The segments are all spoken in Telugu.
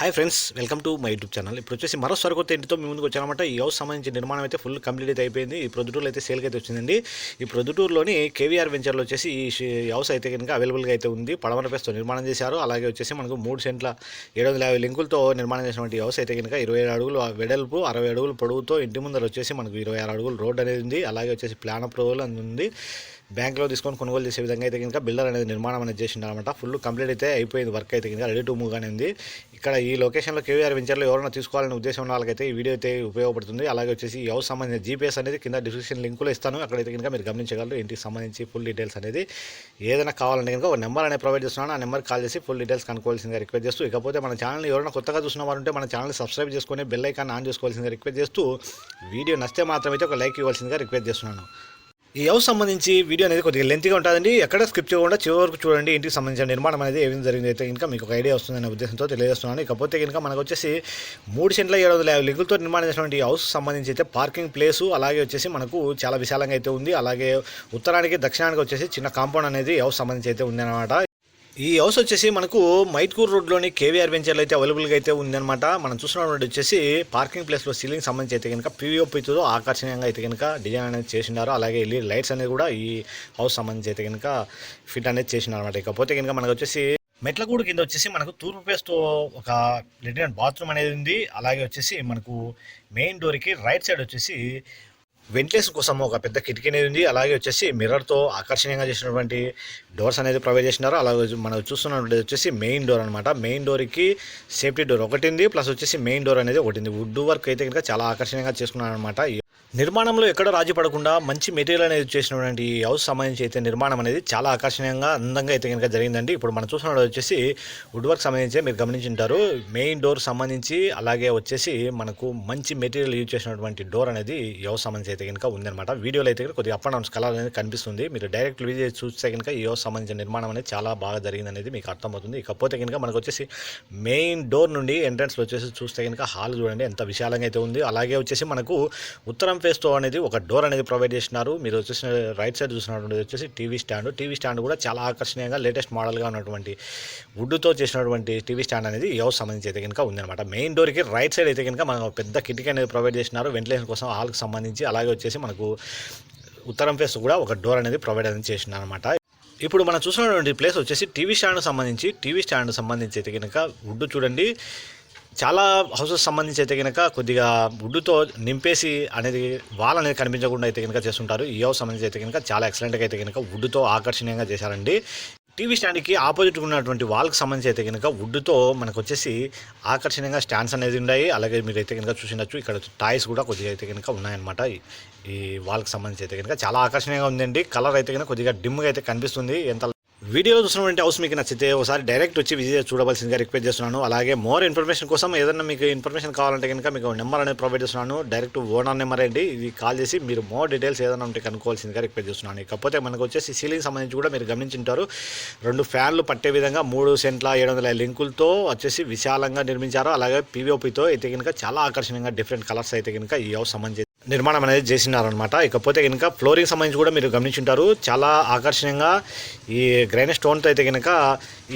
Hi friends welcome to my YouTube channel ఇప్పుడు వచ్చేసి మరో సరికొత్త ఇంటితో మీ ముందుకు వచ్చానమాట. ఈ హౌస్ సంబంధించిన నిర్మాణం అయితే ఫుల్ కంప్లీట్ అయితే అయిపోయింది. ఈ ప్రొద్దుటూరులో అయితే సేల్కి అయితే వచ్చిందండి. ఈ ప్రొద్దుటూరులోని కేవీఆర్ వెంచర్లో వచ్చేసి ఈ హౌస్ అయితే కనుక అవైలబుల్గా అయితే ఉంది. పడమర పేస్తో నిర్మాణం చేశారు. అలాగే వచ్చేసి మనకు మూడు సెంట్ల ఏడు వందల యాభై లింకులతో నిర్మాణం చేసినటువంటి హౌస్ అయితే కనుక ఇరవై ఏడు అడుగులు వెడల్పు అరవై అడుగులు పొడవుతో ఇంటి ముందర వచ్చేసి మనకు ఇరవై ఆరు అడుగులు రోడ్ అనేది ఉంది. అలాగే వచ్చేసి ప్లాన్ అప్రూవల్ అని ఉంది. బ్యాంక్లో తీసుకొని కొనుగోలు చేసే విధంగా అయితే కనుక బిల్డర్ అనేది నిర్మాణం అనేది చేసిండనమాట. ఫుల్ కంప్లీట్ అయితే అయిపోయింది వర్క్ అయితే కనుక రెడీ టు మూవ్గానే ఉంది. ఇక్కడ ఈ లొకేషన్లో కేవీఆర్ వెంచర్లో ఎవరైనా తీసుకోవాలనే ఉద్దేశం ఉన్న వాళ్ళకైతే ఈ వీడియో అయితే ఉపయోగపడుతుంది. అలాగే వచ్చేసి ఈ హౌస్ సంబంధించిన జీపీఎస్ అనేది కింద డిస్క్రిప్షన్ లింకులో ఇస్తాను. అక్కడైతే కనుక మీరు గమనించగలరు. ఇంటికి సంబంధించి ఫుల్ డీటెయిల్స్ అనేది ఏదైనా కావాలంటే కనుక ఒక నెంబర్ అనేది ప్రొవైడ్ చేస్తున్నాను. ఆ నెంబర్ కాల్ చేసి ఫుల్ డీటెయిల్స్ కనుక్కోవాల్సిందిగా రిక్వెస్ట్ చేస్తూ ఇకపోతే మన ఛానల్ ఎవరైనా కొత్తగా చూసిన వారు ఉంటే మన ఛానల్ సబ్స్క్రైబ్ చేసుకొని బెల్ ఐకాన్ ఆన్ చేసుకోవాల్సిందిగా రిక్వెస్ట్ చేస్తూ వీడియో నచ్చితే మాత్రమైతే ఒక లైక్ ఇవ్వాల్సిందిగా రిక్వెస్ట్ చేస్తున్నాను. ఈ హౌస్ సంబంధించి వీడియో అనేది కొద్దిగా లెంత్గా ఉంటుందండి. ఎక్కడ స్కిప్ చేయకుండా చివరి వరకు చూడండి. ఇంటికి సంబంధించిన నిర్మాణం అనేది ఏం జరిగింది అయితే ఇంకా మీకు ఒక ఐడియా వస్తుందనే ఉద్దేశంతో తెలియజేస్తున్నాను. ఇకపోతే కనుక మనకు వచ్చేసి మూడు సెంట్ల ఏడు వందల యాభై లింకులతో నిర్మాణం చేసినటువంటి ఈ హౌస్ సంబంధించి అయితే పార్కింగ్ ప్లేసు అలాగే వచ్చేసి మనకు చాలా విశాలంగా అయితే ఉంది. అలాగే ఉత్తరానికి దక్షిణానికి వచ్చేసి చిన్న కాంపౌండ్ అనేది హౌస్ సంబంధించి అయితే ఉంది అనమాట ఈ హౌస్ వచ్చేసి మనకు మైట్కూర్ రోడ్లోని కేవీఆర్ వెంచర్లో అయితే అవైలబుల్గా అయితే ఉందన్నమాట. మనం చూసినటువంటి వచ్చేసి పార్కింగ్ ప్లేస్లో సీలింగ్ సంబంధించి అయితే కనుక పీఓపీతో ఆకర్షణీయంగా అయితే కనుక డిజైన్ అనేది చేసినారు అలాగే ఎల్ఈడి లైట్స్ అనేది కూడా ఈ హౌస్ సంబంధించి అయితే కనుక ఫిట్ అనేది చేసినారు అనమాట ఇకపోతే కనుక మనకు వచ్చేసి మెట్లగూడు కింద వచ్చేసి మనకు తూర్పు పేస్తో ఒక లెటిన్ బాత్రూమ్ అనేది ఉంది. అలాగే వచ్చేసి మనకు మెయిన్ డోర్కి రైట్ సైడ్ వచ్చేసి వెంటిలేషన్ కోసం ఒక పెద్ద కిటికీ అనేది ఉంది. అలాగే వచ్చేసి మిర్రర్తో ఆకర్షణీయంగా చేసినటువంటి డోర్స్ అనేది ప్రొవైడ్ చేసినారు. అలాగే మనం చూస్తున్నటువంటి వచ్చేసి మెయిన్ డోర్ అనమాట మెయిన్ డోర్కి సేఫ్టీ డోర్ ఒకటి ఉంది. ప్లస్ వచ్చేసి మెయిన్ డోర్ అనేది ఒకటి ఉంది. వుడ్ వర్క్ అయితే కనుక చాలా ఆకర్షణీయంగా చేసుకున్నాను అనమాట నిర్మాణంలో ఎక్కడ రాజీ పడకుండా మంచి మెటీరియల్ అనేది చేసినటువంటి ఈ హౌస్ సంబంధించి అయితే నిర్మాణం అనేది చాలా ఆకర్షణీయంగా అందంగా అయితే కనుక జరిగిందండి. ఇప్పుడు మనం చూస్తున్నది వచ్చేసి వుడ్ వర్క్ సంబంధించి మీరు గమనించుంటారు. మెయిన్ డోర్ సంబంధించి అలాగే వచ్చేసి మనకు మంచి మెటీరియల్ యూజ్ చేసినటువంటి డోర్ అనేది ఈ హౌస్ సంబంధించి అయితే కనుక ఉందన్నమాట. వీడియోలో అయితే కొద్దిగా అప్ అండ్ డౌన్స్ కలర్ అనేది కనిపిస్తుంది. మీరు డైరెక్ట్ విజిట్ చూస్తే కనుక ఈ హౌస్ సంబంధించిన నిర్మాణం అనేది చాలా బాగా జరిగింది అనేది మీకు అర్థమవుతుంది. ఇకపోతే కనుక మనకు వచ్చేసి మెయిన్ డోర్ నుండి ఎంట్రన్స్లో వచ్చేసి చూస్తే కనుక హాల్ చూడండి ఎంత విశాలంగా అయితే ఉంది. అలాగే వచ్చేసి మనకు ఉత్తరం ఫేస్తో అనేది ఒక డోర్ అనేది ప్రొవైడ్ చేసినారు మీరు వచ్చేసి రైట్ సైడ్ చూసినటువంటి వచ్చేసి టీవీ స్టాండ్. టీవీ స్టాండ్ కూడా చాలా ఆకర్షణీయంగా లేటెస్ట్ మోడల్గా ఉన్నటువంటి వుడ్తో చేసినటువంటి టీవీ స్టాండ్ అనేది ఈ సంబంధించి అయితే కనుక ఉందన్నమాట. మెయిన్ డోర్కి రైట్ సైడ్ అయితే కనుక మనం పెద్ద కిటికీ అనేది ప్రొవైడ్ చేసినారు వెంటిలేషన్ కోసం హాల్కి సంబంధించి అలాగే వచ్చేసి మనకు ఉత్తరం ఫేస్ కూడా ఒక డోర్ అనేది ప్రొవైడ్ అనేది చేసినారు అనమాట ఇప్పుడు మనం చూసినటువంటి ప్లేస్ వచ్చేసి టీవీ స్టాండ్ సంబంధించి టీవీ స్టాండ్ సంబంధించి అయితే కనుక వుడ్ చూడండి. చాలా హౌసెస్ సంబంధించి అయితే కనుక కొద్దిగా వుడ్డుతో నింపేసి అనేది వాల్ అనేది కనిపించకుండా అయితే కనుక చేస్తుంటారు. ఈ హౌస్ సంబంధించి అయితే కనుక చాలా ఎక్సలెంట్గా అయితే కనుక వుడ్డుతో ఆకర్షణీయంగా చేశారండి. టీవీ స్టాండ్కి ఆపోజిట్ ఉన్నటువంటి వాల్కి సంబంధించి అయితే కనుక వుడ్తో మనకు వచ్చేసి ఆకర్షణీయంగా స్టాండ్స్ అనేది ఉన్నాయి. అలాగే మీరు అయితే కనుక చూసినచ్చు ఇక్కడ టాయ్స్ కూడా కొద్దిగా అయితే కనుక ఉన్నాయన్నమాట. ఈ- ఈ వాల్కి సంబంధించి అయితే కనుక చాలా ఆకర్షణీయంగా ఉందండి. కలర్ అయితే కనుక కొద్దిగా డిమ్గా అయితే కనిపిస్తుంది. ఎంత వీడియో చూసినటువంటి హౌస్ మీకు నచ్చితే ఒకసారి డైరెక్ట్ వచ్చి విజిట్ చూడవలసిందిగా రిక్వెస్ట్ చేస్తున్నాను. అలాగే మోర్ ఇన్ఫర్మేషన్ కోసం ఏదైనా మీకు ఇన్ఫర్మేషన్ కావాలంటే కనుక మీకు నెంబర్ అనేది ప్రొవైడ్ చేస్తున్నాను. డైరెక్ట్ ఓనర్ నెంబర్ అండి. ఇది కాల్ చేసి మీరు మోర్ డీటెయిల్స్ ఏదైనా ఉంటే కనుక్కోవాల్సిందిగా రిక్వెస్ట్ చేస్తున్నాను. ఇకపోతే మనకు వచ్చేసి సీలింగ్ సంబంధించి కూడా మీరు గమనించుంటారు. రెండు ఫ్యాన్లు పట్టే విధంగా మూడు సెంట్ల ఏడు వందల లింకులతో వచ్చేసి విశాలంగా నిర్మించారు. అలాగే పీవీఓపీతో అయితే కనుక చాలా ఆకర్షణీయంగా డిఫరెంట్ కలర్స్ అయితే కనుక ఈ హౌస్ సంబంధించి నిర్మాణం అనేది చేసినారనమాట ఇకపోతే కనుక ఫ్లోరింగ్ సంబంధించి కూడా మీరు గమనించుంటారు. చాలా ఆకర్షణీయంగా ఈ గ్రైనైట్ స్టోన్తో అయితే కనుక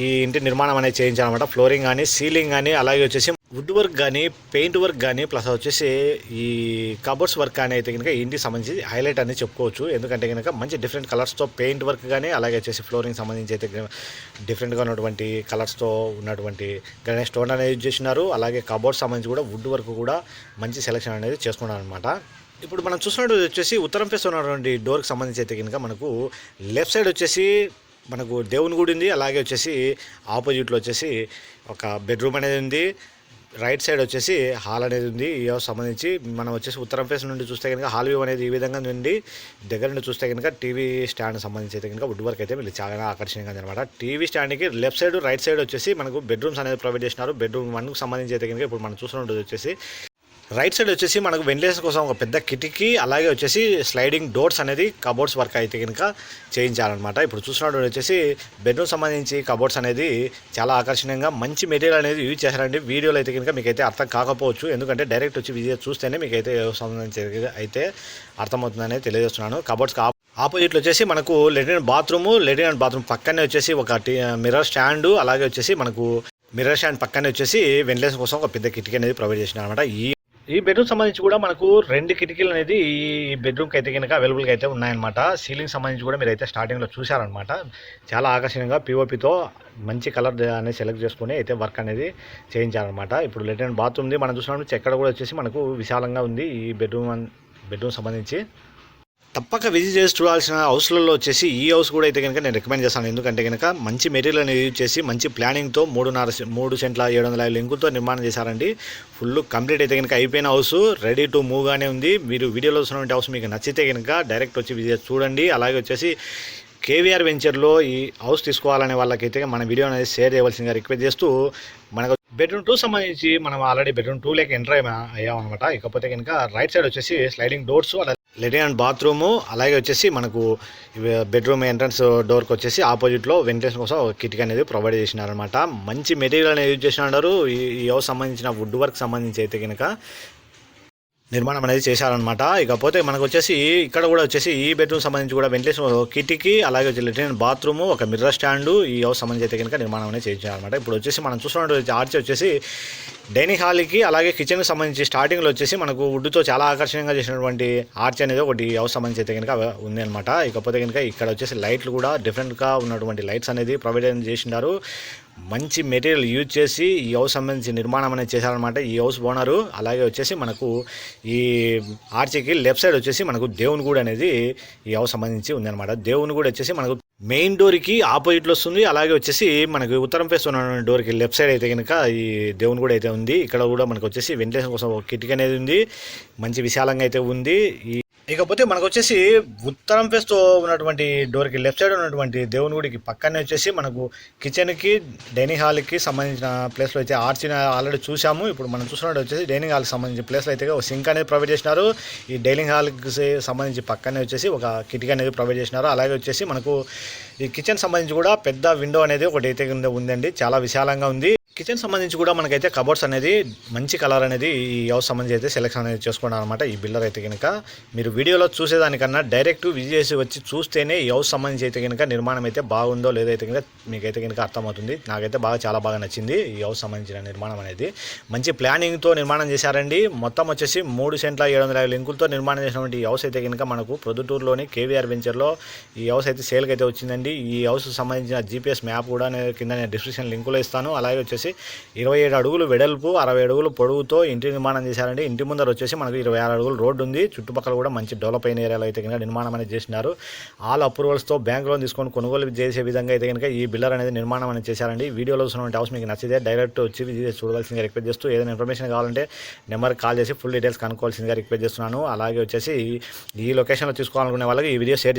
ఈ ఇంటి నిర్మాణం అనేది చేయించారనమాట ఫ్లోరింగ్ కానీ సీలింగ్ కానీ అలాగే వచ్చేసి వుడ్ వర్క్ కానీ పెయింట్ వర్క్ కానీ ప్లస్ వచ్చేసి ఈ కబోర్డ్స్ వర్క్ కానీ అయితే కనుక ఇంటికి సంబంధించి హైలైట్ అనేది చెప్పుకోవచ్చు. ఎందుకంటే కనుక మంచి డిఫరెంట్ కలర్స్తో పెయింట్ వర్క్ కానీ అలాగే వచ్చేసి ఫ్లోరింగ్ సంబంధించి అయితే డిఫరెంట్గా ఉన్నటువంటి కలర్స్తో ఉన్నటువంటి గ్రైనైట్ స్టోన్ అనేది యూజ్ చేసినారు. అలాగే కబోర్డ్ సంబంధించి కూడా వుడ్ వర్క్ కూడా మంచి సెలెక్షన్ అనేది చేసుకున్నాను అనమాట ఇప్పుడు మనం చూసినట్టు వచ్చేసి ఉత్తరం ఫేస్ ఉన్నటువంటి డోర్కి సంబంధించి అయితే కనుక మనకు లెఫ్ట్ సైడ్ వచ్చేసి మనకు దేవుని గుడి ఉంది. అలాగే వచ్చేసి ఆపోజిట్లో వచ్చేసి ఒక బెడ్రూమ్ అనేది ఉంది. రైట్ సైడ్ వచ్చేసి హాల్ అనేది ఉంది. ఈ హౌస్ సంబంధించి మనం వచ్చేసి ఉత్తరం ఫేస్ నుండి చూస్తే కనుక హాల్ వ్యూ అనేది ఈ విధంగా నుండి దగ్గర నుండి చూస్తే కనుక టీవీ స్టాండ్ సంబంధించి అయితే కనుక వుడ్ వర్క్ అయితే వీళ్ళు చాలా ఆకర్షణీయంగా ఉంది అనమాట టీవీ స్టాండ్కి లెఫ్ట్ సైడ్ రైట్ సైడ్ వచ్చేసి మనకు బెడ్రూమ్స్ అనేది ప్రొవైడ్ చేసినారు బెడ్రూమ్ వన్కి సంబంధించి అయితే కనుక ఇప్పుడు మనం చూస్తున్నది వచ్చేసి రైట్ సైడ్ వచ్చేసి మనకు వెంటిలేషన్ కోసం ఒక పెద్ద కిటికీ అలాగే వచ్చేసి స్లైడింగ్ డోర్స్ అనేది కబోర్డ్స్ వర్క్ అయితే కనుక చేయించాలన్నమాట. ఇప్పుడు చూసినట్టు వచ్చేసి బెడ్రూమ్ సంబంధించి కబోర్డ్స్ అనేది చాలా ఆకర్షణీయంగా మంచి మెటీరియల్ అనేది యూజ్ చేశారండి. వీడియోలో అయితే కనుక మీకు అయితే అర్థం కాకపోవచ్చు. ఎందుకంటే డైరెక్ట్ వచ్చి విజిట్ చూస్తేనే మీకు అయితే సంబంధించి అయితే అర్థమవుతుందని తెలియజేస్తున్నాను. కబోర్డ్స్ ఆపోజిట్లో వచ్చేసి మనకు latrine bathroom latrine and bathroom పక్కనే వచ్చేసి ఒక మిర్రర్ స్టాండ్ అలాగే వచ్చేసి మనకు మిర్రర్ స్టాండ్ పక్కనే వచ్చేసి వెంటిలేషన్ కోసం ఒక పెద్ద కిటికీ అనేది ప్రొవైడ్ చేసినారు అనమాట ఈ ఈ బెడ్రూమ్ సంబంధించి కూడా మనకు రెండు కిటికీలు అనేది ఈ బెడ్రూమ్కి అయితే కనుక అవైలబుల్గా అయితే ఉన్నాయన్నమాట. సీలింగ్ సంబంధించి కూడా మీరు అయితే స్టార్టింగ్లో చూశారనమాట చాలా ఆకర్షణీయంగా పిఓపితో మంచి కలర్ అనేది సెలెక్ట్ చేసుకొని అయితే వర్క్ అనేది చేయించారనమాట ఇప్పుడు లెటర్ బాత్రూమ్ది మనం చూసినప్పుడు ఎక్కడ కూడా వచ్చేసి మనకు విశాలంగా ఉంది ఈ బెడ్రూమ్ బెడ్రూమ్ సంబంధించి. తప్పక విజిట్ చేసి చూడాల్సిన హౌస్లలో వచ్చేసి ఈ హౌస్ కూడా అయితే కనుక నేను రికమెండ్ చేస్తాను. ఎందుకంటే కనుక మంచి మెటీరియల్ అనేది యూజ్ చేసి మంచి ప్లానింగ్తో మూడున్నర మూడు సెంట్ల ఏడు వందల ఐదు లింకులతో నిర్మాణం చేశారండి. ఫుల్ కంప్లీట్ అయితే కనుక అయిపోయిన హౌస్ రెడీ టు మూవ్గానే ఉంది. మీరు వీడియోలో చూసినటువంటి హౌస్ మీకు నచ్చితే కనుక డైరెక్ట్ వచ్చి విజిట్ చూడండి. అలాగే వచ్చేసి కేవీఆర్ వెంచర్లో ఈ హౌస్ తీసుకోవాలనే వాళ్ళకైతే మన వీడియో అనేది షేర్ చేయవలసిందిగా రిక్వెస్ట్ చేస్తూ మనకు బెడ్రూమ్ టూ సంబంధించి మనం ఆల్రెడీ బెడ్రూమ్ టూ లేక ఎంటర్ అయ్యామన్నమాట. ఇకపోతే కనుక రైట్ సైడ్ వచ్చేసి స్లైడింగ్ డోర్స్ అలా లెటిన్ అండ్ బాత్రూము అలాగే వచ్చేసి మనకు బెడ్రూమ్ ఎంట్రన్స్ డోర్కి వచ్చేసి ఆపోజిట్లో వెంటిలేషన్ కోసం ఒక కిటికీ అనేది ప్రొవైడ్ చేసినారనమాట మంచి మెటీరియల్ అనేది యూజ్ చేసినారు ఈ ఈ హౌస్ సంబంధించిన వుడ్ వర్క్ సంబంధించి అయితే కనుక నిర్మాణం అనేది చేశారనమాట ఇకపోతే మనకు వచ్చేసి ఇక్కడ కూడా వచ్చేసి ఈ బెడ్రూమ్ సంబంధించి కూడా వెంటిలేషన్ కిటికీ అలాగే వచ్చి లెట్రిన్ బాత్రూమ్ ఒక మిర్రర్ స్టాండ్ ఈ హౌస్ సంబంధించి అయితే కనుక నిర్మాణం అనేది చేయించారనమాట ఇప్పుడు వచ్చేసి మనం చూస్తున్నట్టు ఆర్చి వచ్చేసి డైనింగ్ హాల్కి అలాగే కిచెన్కి సంబంధించి స్టార్టింగ్లో వచ్చేసి మనకు వుడ్తో చాలా ఆకర్షణీయంగా చేసినటువంటి ఆర్చ్ అనేది ఒకటి ఈ హౌస్ సంబంధించి అయితే కనుక ఉంది అనమాట ఇకపోతే కనుక ఇక్కడ వచ్చేసి లైట్లు కూడా డిఫరెంట్గా ఉన్నటువంటి లైట్స్ అనేది ప్రొవైడ్ చేసినారు మంచి మెటీరియల్ యూజ్ చేసి ఈ హౌస్ సంబంధించి నిర్మాణం అనేది చేశారనమాట ఈ హౌస్ ఓనరు. అలాగే వచ్చేసి మనకు ఈ ఆర్చికి లెఫ్ట్ సైడ్ వచ్చేసి మనకు దేవుని గుడి అనేది ఈ హౌస్ సంబంధించి ఉందన్నమాట. దేవుని గుడి వచ్చేసి మనకు మెయిన్ డోర్కి ఆపోజిట్లో వస్తుంది. అలాగే వచ్చేసి మనకి ఉత్తరం ఫేస్ ఉన్న డోర్కి లెఫ్ట్ సైడ్ అయితే కనుక ఈ దేవుని కూడా అయితే ఉంది. ఇక్కడ కూడా మనకు వచ్చేసి వెంటిలేషన్ కోసం ఒక కిటికీ అనేది ఉంది. మంచి విశాలంగా అయితే ఉంది. ఈ ఇకపోతే మనకు వచ్చేసి ఉత్తరం ఫేస్తో ఉన్నటువంటి డోర్కి లెఫ్ట్ సైడ్ ఉన్నటువంటి దేవుని గుడికి పక్కనే వచ్చేసి మనకు కిచెన్కి డైనింగ్ హాల్కి సంబంధించిన ప్లేస్లో అయితే ఆర్చిన ఆల్రెడీ చూసాము ఇప్పుడు మనం చూసినట్టు వచ్చేసి డైనింగ్ హాల్కి సంబంధించిన ప్లేస్లో అయితే ఒక సింక్ అనేది ప్రొవైడ్ చేసినారు. ఈ డైనింగ్ హాల్కి సంబంధించి పక్కనే వచ్చేసి ఒక కిటికీ అనేది ప్రొవైడ్ చేసినారు. అలాగే వచ్చేసి మనకు ఈ కిచెన్ సంబంధించి కూడా పెద్ద విండో అనేది ఒకటి అయితే కింద ఉందండి. చాలా విశాలంగా ఉంది. కిచెన్ సంబంధించి కూడా మనకైతే కబోర్డ్స్ అనేది మంచి కలర్ అనేది ఈ హౌస్ సంబంధించి అయితే సెలెక్షన్ అనేది చేసుకున్నారు అనమాట ఈ బిల్డర్ అయితే కనుక మీరు వీడియోలో చూసేదానికన్నా డైరెక్ట్ విజిట్ చేసి వచ్చి చూస్తేనే ఈ హౌస్ సంబంధించి అయితే కనుక నిర్మాణం అయితే బాగుందో లేదో అయితే కనుక మీకైతే కనుక అర్థమవుతుంది. నాకైతే బాగా చాలా బాగా నచ్చింది ఈ హౌస్ సంబంధించిన నిర్మాణం అనేది. మంచి ప్లానింగ్తో నిర్మాణం చేశారండి. మొత్తం వచ్చేసి మూడు సెంట్ల ఏడు వందల యాభై లింకులతో నిర్మాణం చేసినటువంటి ఈ హౌస్ అయితే కనుక మనకు ప్రొద్దుటూరులోని కేవీఆర్ వెంచర్లో ఈ హౌస్ అయితే సేల్కి అయితే వచ్చిందండి. ఈ హౌస్ సంబంధించిన జీపీఎస్ మ్యాప్ కూడా నేను కింద నేను డిస్క్రిప్షన్ లింకులో ఇస్తాను. అలాగే వచ్చేసి ఇరవై ఏడు అడుగులు వెడల్పు అరవై అడుగులు పొడవుతో ఇంటి నిర్మాణం చేశారండి. ఇంటి ముందర వచ్చేసి మనకు ఇరవై ఆరు అడుగులు రోడ్డు ఉంది. చుట్టుపక్కల కూడా మంచి డెవలప్ అయిన ఏరియాలో అయితే కనుక నిర్మాణం అనేది చేసినారు. ఆల్ అప్రూవల్స్తో బ్యాంక్ లోన్ తీసుకొని కొనుగోలు చేసే విధంగా అయితే కనుక ఈ బిల్లర్ అనేది నిర్మాణం అనేది చేశారండి. వీడియోలో చూసినటువంటి అవసరం మీకు నచ్చితే డైరెక్ట్ వచ్చి చూడవలసిందిగా రిక్వెస్ట్ చేస్తూ ఏదైనా ఇన్ఫర్మేషన్ కావాలంటే నెంబర్ కాల్ చేసి ఫుల్ డీటెయిల్స్ కనుక్కోవాల్సిందిగా రిక్వెస్ట్ చేస్తున్నాను. అలాగే వచ్చేసి ఈ లొకేషన్లో తీసుకోవాలనుకునే వాళ్ళకి ఈ వీడియో షేర్